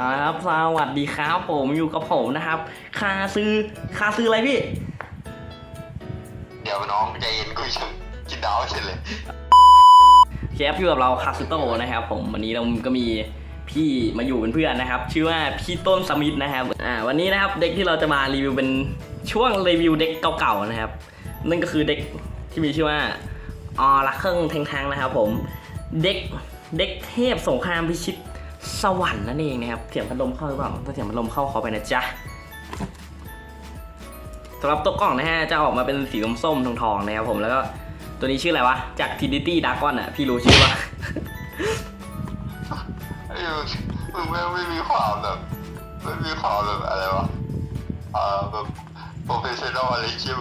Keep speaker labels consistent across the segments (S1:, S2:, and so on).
S1: อ่าครับสวัสดีครับผมอยู่กับผมนะครับ คาซื้อคาซื้ออะไรพี่
S2: เดี๋ยวน้องใจเย็นกูยังกินดาวไม่เสร็จเลย
S1: เชฟอยู่กับเราคาซึโตะนะครับ ผมวันนี้เราก็มีพี่มาอยู่เป็นเพื่อนนะครับ ชื่อว่าพี่ต้นสมิธนะครับอ่าวันนี้นะครับเด็กที่เราจะมารีวิวเป็นช่วงรีวิวเด็กเก่าๆนะครับ นั่นก็คือเด็กที่มีชื่อว่าออรักเครื่องแทงๆนะครับ ผมเด็กเด็กเทพสงครามพิชิต สวรรค์นั่นเองนะครับ เสียงพัดลมเข้าหรือเปล่าถ้าเสียงพัดลมเข้าขอไปนะจ๊ะสำหรับตัวกล่องนะฮะจะออกมาเป็นสีส้มๆทองๆนะครับผมแล้วก็ตัวนี้ชื่ออะไรวะ จาก Trinity Dragon อะ พี่รู้ชื่อปะ
S2: ไอ้มึงมึงไม่งไม่มีความแบบไม่มีความแบบอะไรวะอ่าแบบโปรเฟชชั่นอลอะไรคิว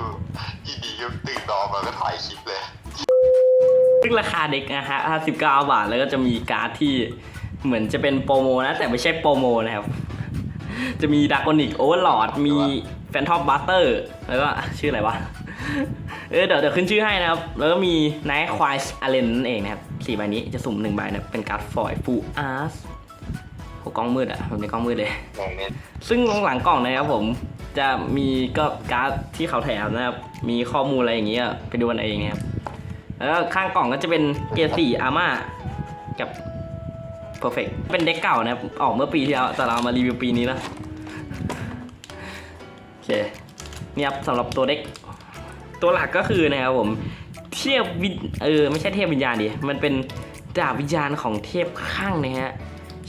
S2: อีดีก็ตื่นนอนมาก็ถ่ายคลิปเลย
S1: ซึ่งราคาเด็กนะฮะ59 บาทแล้วก็จะมีการ์ดที่ เหมือนจะเป็นโปรโมนะ แต่ไม่ใช่โปรโมนะครับ จะมีดากอนิกโอเวอร์ลอดมีแฟนทอมบัตเตอร์แล้วก็ชื่ออะไรวะ เออเดี๋ยวเดี๋ยวขึ้นชื่อให้นะครับ แล้วก็มีไนท์ควายอาเลนนั่นเองนะครับสี่ใบนี้จะสุ่มหนึ่งใบนะเป็นการ์ดฟอยล์ฟูอาร์สโหกล้องมืดอะผมในกล้องมืดเลย
S2: มองเน้น
S1: ซึ่งหลังกล่องนะครับผมจะมีก็การ์ดที่เขาแถมนะครับ มีข้อมูลอะไรอย่างเงี้ยไปดูกันเองนะครับ แล้วก็ข้างกล่องก็จะเป็นเกียร์สี่อาม่ากับ perfect เป็นเด็กเก่านะครับออกเมื่อปีที่แล้วแต่เรามารีวิวปีนี้นะ โอเคนี่ครับสำหรับตัวเด็ก ตัวหลักก็คือนะครับผมเทพวิเออไม่ใช่เทพวิญญาณดิมันเป็นดาบวิญญาณของเทพข้างนะฮะ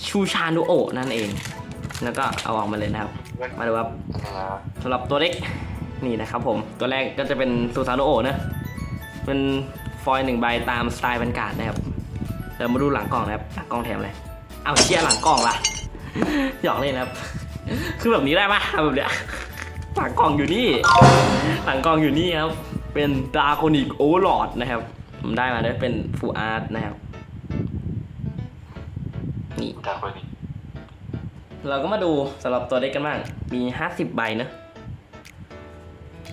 S1: ชูชานุโอะนั่นเอง แล้วก็เอาออกมาเลยนะครับ มาดูครับสำหรับตัวเล็กนี่นะครับผมตัวแรกก็จะเป็นซูซานโอะนะเป็นฟอยล์หนึ่งใบตามสไตล์บรรการดนะครับเดี๋ยวมาดูหลังกล่องนะครับหลังกล่องแถมเลย เอาเชียหลังกล่องล่ะ หยอกเล่นนะครับ คือแบบนี้ได้ปะเอาแบบเนี้ยหลังกล่องอยู่นี่ หลังกล่องอยู่นี่ครับ เป็นดาร์ o นิกโอเวอร์ลอดนะครับ ผมได้มาด้วยเป็นฟูอาร์ตนะครับ นี่
S2: จากคนนี้
S1: เราก็มาดูสำหรับตัวเล็กกันบ้าง มี 50 ใบเนอะ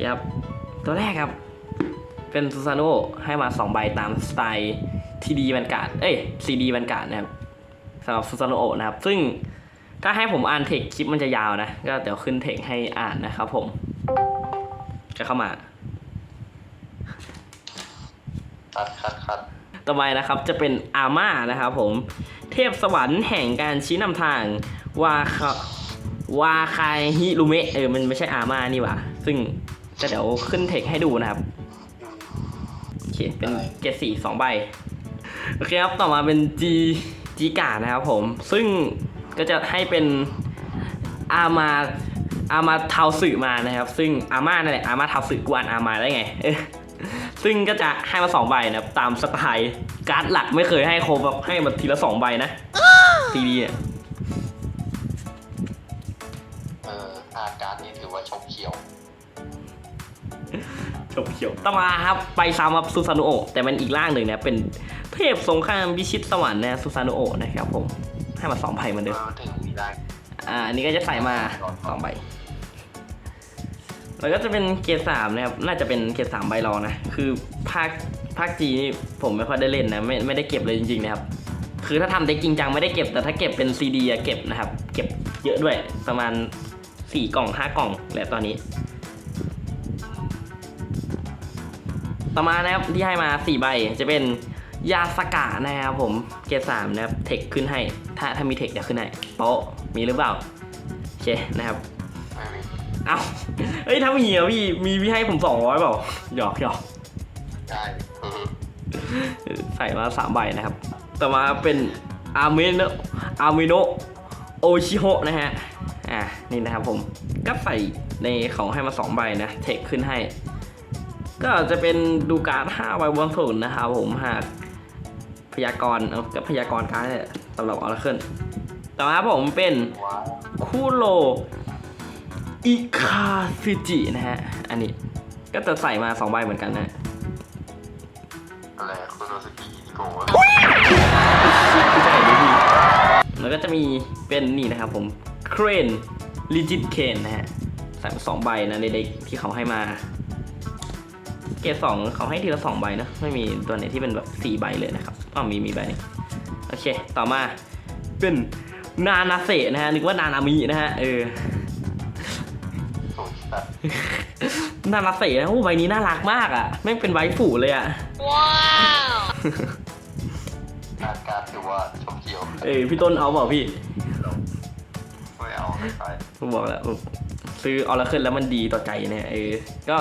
S1: ครับ ตัวแรกครับ เป็นซูซาโนให้มา 2 ใบตามสไตล์ทีดีบันการ์ดเอ้ยซีดีบันการ์ดนะครับ สำหรับซูซาโนนะครับ ซึ่งถ้าให้ผมอ่านเทคคลิปมันจะยาวนะ ก็เดี๋ยวขึ้นเทคให้อ่านนะครับผม จะเข้ามา
S2: คัดคัดคัด
S1: ต่อไปนะครับจะเป็นอาม่านะครับผม เทพสวรรค์แห่งการชี้นำทาง วาคาวาคายฮิรุเมะเออ มันไม่ใช่อาม่านี่หว่า ซึ่งจะเดี๋ยวขึ้นเทคให้ดูนะครับ โอเค เป็นเกรดสี่สองใบ โอเคครับ ต่อมาเป็นจี จีกานะครับผม ซึ่งก็จะให้เป็นอามาอามาเทาสื่อมานะครับ ซึ่งอาม่านั่นแหละอาม่าเทาสื่อกูอ่านอามาได้ไงเออซึ่งก็จะให้มาสองใบนะครับตามสไตล์การ์ดหลักไม่เคยให้ครบแบบให้มาทีละสองใบนะซีดีเนี่ย
S2: เอ่ออาการนี้ถือว่าชกเขียว
S1: จบเขียวต่อมาครับไปซ้ำครับซูซานุโอะแต่มันอีกร่างหนึ่งนะเป็นเทพสงครามพิชิตสวรรค์นะซูซานุโอะนะครับผม ให้มาสองใบเหมือนเดิม
S2: มาถึงมีได้
S1: อ่าอันนี้ก็จะใส่มาสองใบ แล้วก็จะเป็นเกรดสามนะครับ น่าจะเป็นเกรดสามใบรองนะ คือภาคภาคจีนี่ผมไม่ค่อยได้เล่นนะ ไม่ไม่ได้เก็บเลยจริงๆนะครับ คือถ้าทำเด็กจริงจังไม่ได้เก็บ แต่ถ้าเก็บเป็นซีดีอะเก็บนะครับ เก็บเยอะด้วย ประมาณสี่กล่องห้ากล่องแหละตอนนี้ ต่อมานะครับที่ให้มาสี่ใบจะเป็น ยาสกะนะครับผมเกรดสามนะครับเทคขึ้นให้ ถ้าถ้ามีเทคเดี๋ยวขึ้นให้โป๊ะมีหรือเปล่าโอเคนะครับ
S2: ไม่มี
S1: เอ้าเอ้ยถ้ามีอะพี่มีพี่ให้ผมสองร้อยเปล่าหยอกหยอก
S2: ได้เออ
S1: เออใส่มาสามใบนะครับ ต่อมาเป็นอาร์เมโนอาร์เมโนโอชิโฮนะฮะ อ่า นี่นะครับผม ก็ใส่ในของให้มาสองใบนะ เทคขึ้นให้ ก็จะเป็นดูการ์ดห้าใบบนศูนย์นะครับผม หาก พยากรณ์เอากับพยากรณ์การ์ดเนี่ยสำหรับออร์เคิลต่อมาครับผมเป็น
S2: ว้าว
S1: คุโรอิคาฟิจินะฮะ อันนี้ก็จะใส่มาสองใบเหมือนกันนะ
S2: อะไรคุณโรสกิอิโกะ
S1: ไม่ใช่ดูพี่แล้วก็จะมีเป็นนี่นะครับผมเครนลิจิตเคนนะฮะใส่มาสองใบนะในเด็กที่เขาให้มา เกรดสองเขาให้ทีละสองใบนะ ไม่มีตัวไหนที่เป็นแบบสี่ใบเลยนะครับอ๋อมีมีใบหนึงโอเค ต่อมาเป็นนานาเซะนะฮะนึกว่านานามินะฮะเออ
S2: สูงสัตว์
S1: นานาเซะนะโอ้ใบนี้น่ารักมากอะแม่งเป็นใบฝูเลยอะ
S2: การการถือว่าชมเขียว
S1: เอ้ยพี่ต้นเอาเปล่าพี่
S2: ไม่เอาไม่ใช่
S1: ผมบอกแล้วซื้อออร์เคิลแล้วมันดีต่อใจเนี่ยเออ ก็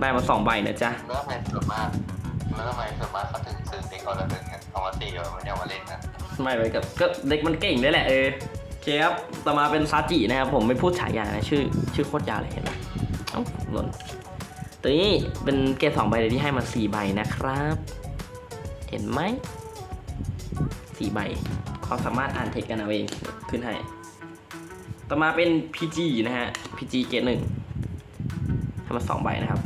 S1: ได้มาสองใบนะจ๊ะ
S2: แล้วทำไมส่วนมากแล้วทำไมส่วนมากเขาถึงซื้อเด็กออร์เดอร์กันเอามาตีเอาไม่เอามาเล่นนะ
S1: ไม่ไปกับก็เด็กมันเก่งด้วยแหละเออโอเคครับต่อมาเป็นซาจินะครับผมไม่พูดฉายานะชื่อชื่อโคตรยาวเลยเห็นไหมเอ้าหล่นตัวนี้เป็นเกรดสองใบเลยที่ให้มาสี่ใบนะครับ เห็นไหมสี่ใบความสามารถอ่านเทคกันเอาเองขึ้นให้ต่อมาเป็น PG นะฮะ PG เกรดหนึ่งให้มาสองใบนะครับ
S2: พ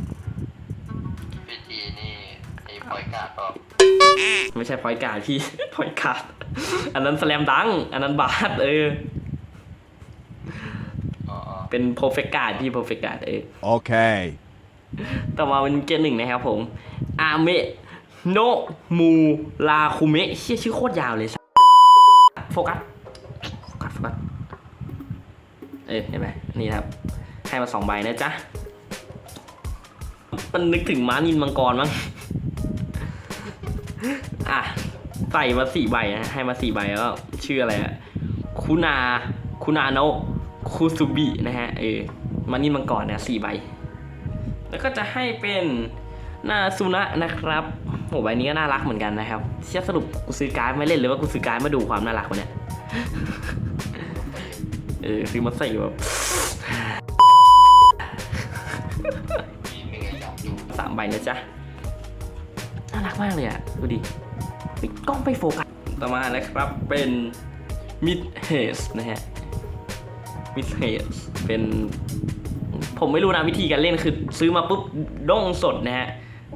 S2: ีจีนี่ ไอ้ปล่อยกาดก็
S1: ไม่ใช่พอยการ์ดพี่ พอยการ์ดอันนั้นสแลมดัง อันนั้นบาสเออ
S2: อ๋อ
S1: เป็นโปรเฟกการ์ดพี่โปรเฟกการ์ดเออ
S3: Okay.
S1: ต่อมาเป็นเกมหนึ่งนะครับผม อาเมะโนมูลาคุเมะเชี่ยชื่อโคตรยาวเลยโฟกัส โฟกัส โฟกัส เออเห็นไหมนี่นะครับ ให้มาสองใบนะจ๊ะ มันนึกถึงม้านินมังกรมั้ง อะใส่มาสี่ใบนะให้มาสี่ใบแล้วชื่ออะไรอะคุณาคุณาโนคุซุบินะฮะเออมานินมังกรเนี่ยสี่ใบ แล้วก็จะให้เป็นนาซูนะนะครับโหใบนี้ก็น่ารักเหมือนกันนะครับเชื่อสรุปกูซื้อการ์ดไม่เล่นหรือว่ากูซื้อการ์ดมาดูความน่ารักวะเนี่ยเออซื้อมาใส่แบบ
S2: มีเหนื่อยอยากดู
S1: สามใบนะจ๊ะ รักมากเลยอะ ดูดิปิดกล้องไปโฟกัส ต่อมานะครับเป็นมิดเฮสนะฮะมิดเฮสเป็นผมไม่รู้นะวิธีการเล่นคือซื้อมาปุ๊บด้งสดนะฮะ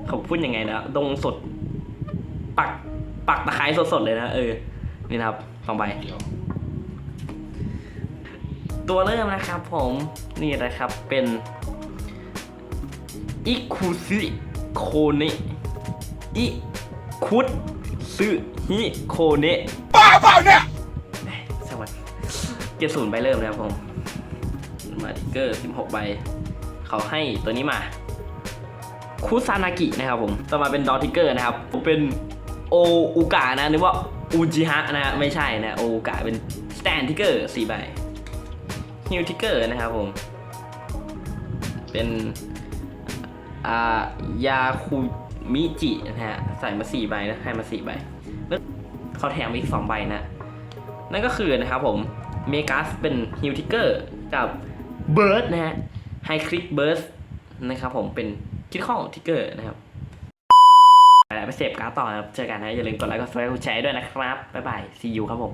S1: เขาพูดยังไงนะด้งสด ปักปักตะไคร้สดๆเลยนะเออ นี่นะครับสองใบ
S2: เดียว
S1: ตัวเริ่มนะครับผมนี่นะครับเป็นอิคุซิโคเนะ อิคุซึฮิโคเนะ
S3: บ้าเปล่าเนี่ย
S1: สวัสดีเกียร์ศูนย์ใบเริ่มนะครับผมมาทิกเกอร์16ใบ เขาให้ตัวนี้มาคุซานากินะครับผมต่อมาเป็นดอทิกเกอร์นะครับผมเป็นโออุกะนะนึกว่าอูจิฮะนะฮะไม่ใช่นะ โออุกะเป็นสแตนทิกเกอร์4ใบฮิวทิกเกอร์นะครับผม เป็น อ่า ยาคุ มิจินะฮะใส่มาสี่ใบนะให้มาสี่ใบแล้วเขาแถมอีกสองใบนะ นั่นก็คือนะครับผมเมกัสเป็นฮิวทิกเกอร์กับเบิร์ดนะฮะไฮคลิกเบิร์ดนะครับผมเป็นคิดข้องทิกเกอร์นะครับไปแล้วไปเสพการ์ดต่อนะครับเจอกันนะอย่าลืมกดไลค์กดแชร์กดแชร์ด้วยนะครับบ๊ายบาย see you ครับผม